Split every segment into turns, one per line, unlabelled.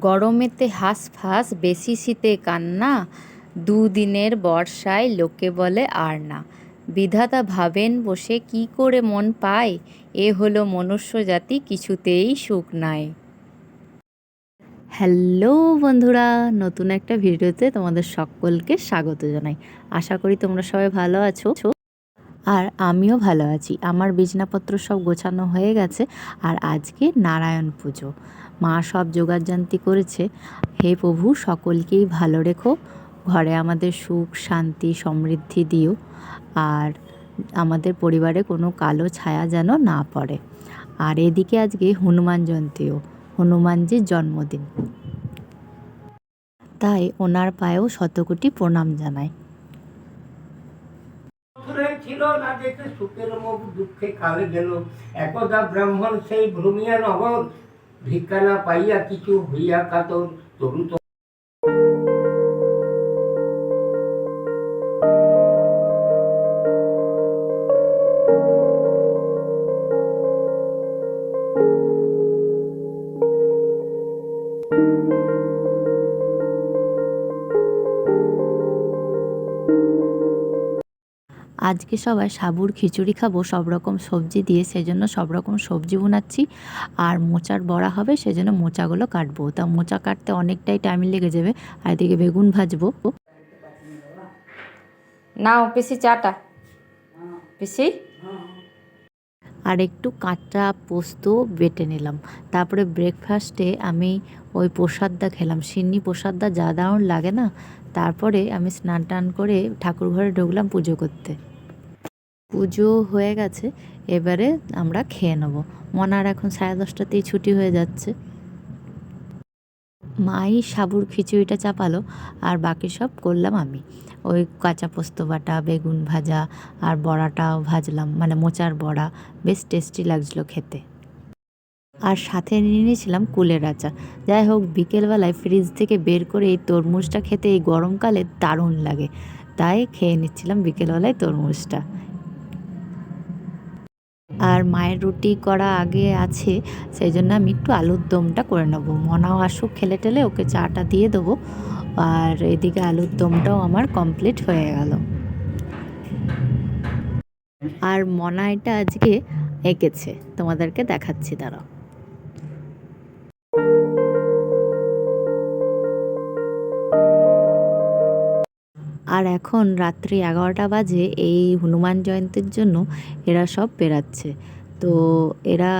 গরমেতে হাঁসফাঁস, বেশি শীতে কান্না, দুদিনের বর্ষায় লোকে বলে আর না বিধাতা ভাবেন বসে কি করে মন পায়, এ হলো মনুষ্য জাতি কিছুতেই সুখ নাই। হ্যালো বন্ধুরা, নতুন একটা ভিডিওতে তোমাদের সকলকে স্বাগত জানাই। আশা করি তোমরা সবাই ভালো আছো। আর আমিও ভালো আছি। আমার বিছনাপত্র সব গোছানো হয়ে গেছে আর আজকে নারায়ণ পুজো। মা সব জোগাড়জান্তি করেছে। হে প্রভু, সকলকেই ভালো রেখো। ঘরে আমাদের সুখ, শান্তি, সমৃদ্ধি দিও। আর আমাদের পরিবারে কোনো কালো ছায়া যেন না পড়ে। আর এদিকে আজকে হনুমান জয়ন্তীও, হনুমানজির জন্মদিন। তাই ওনার পায়েও শতকোটি প্রণাম
বছরে ছিল না দেখে সুখের মুখ দুঃখে কালে গেল। একদা ব্রাহ্মণ সেই ভ্রমিয়া নগর ভিক্ষা না পাইয়া কিছু হইয়া কাতর। তরু তো
আজকে সবাই সাবুর খিচুড়ি খাব সব রকম সবজি দিয়ে সেজন্য সব রকম সবজি বোনাচ্ছি। আর মোচার বড়া হবে সেজন্য মোচাগুলো কাটবো। তা মোচা কাটতে অনেকটাই টাইম লেগে যাবে আর এদিকে বেগুন ভাজবো। নাও পিসি চাটা। পিসি? আর একটু কাঁচা পোস্ত বেটে নিলাম। তারপরে ব্রেকফাস্টে আমি ওই প্রসাদটা খেলাম। সিন্নি প্রসাদটা যা দারুণ লাগে না তারপরে আমি স্নান টান করে ঠাকুর ঘরে ঢুকলাম পুজো করতে। পুজো হয়ে গেছে, এবারে আমরা খেয়ে নেব। মনার এখন সাড়ে দশটাতেই ছুটি হয়ে যাচ্ছে। মাই সাবুর খিচুড়িটা চাপালো, আর বাকি সব করলাম আমি। ওই কাঁচা পোস্ত বাটা, বেগুন ভাজা, আর বড়াটাও ভাজলাম মানে মোচার বড়া। বেশ টেস্টি লাগছিল খেতে। আর সাথে নিয়ে নিয়েছিলাম কুলের আচার। যাই হোক, বিকেলবেলায় ফ্রিজ থেকে বের করে এই তরমুজটা খেতে এই গরমকালে দারুণ লাগে। তাই খেয়ে নিচ্ছিলাম বিকেলবেলায় তরমুজটা। আর মায়ের রুটি করা আগে আছে, সেই জন্য আমি একটু আলুর দমটা করে নেব। মনাও আসুক, খেলে টেলে ওকে চাটা দিয়ে দেবো। আর এদিকে আলুর দমটাও আমার কমপ্লিট হয়ে গেল। আর মনা এটা আজকে এঁকেছে। তোমাদেরকে দেখাচ্ছি, দাঁড়াও। আর এখন রাত্রি এগারোটা বাজে এই হনুমান জয়ন্তীর জন্য এরা সব বেরাচ্ছে তো এরা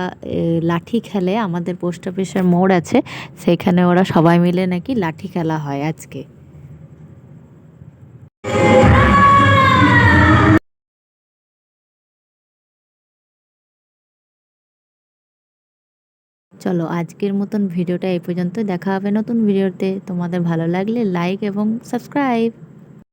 লাঠি খেলে, আমাদের পোস্ট অফিসের মোড় আছে, সেখানে ওরা সবাই মিলে নাকি লাঠি খেলা হয় আজকে। চলো আজকের মতন ভিডিওটা এই পর্যন্ত দেখা হবে নতুন ভিডিওতে। তোমাদের ভালো লাগলে লাইক এবং সাবস্ক্রাইব।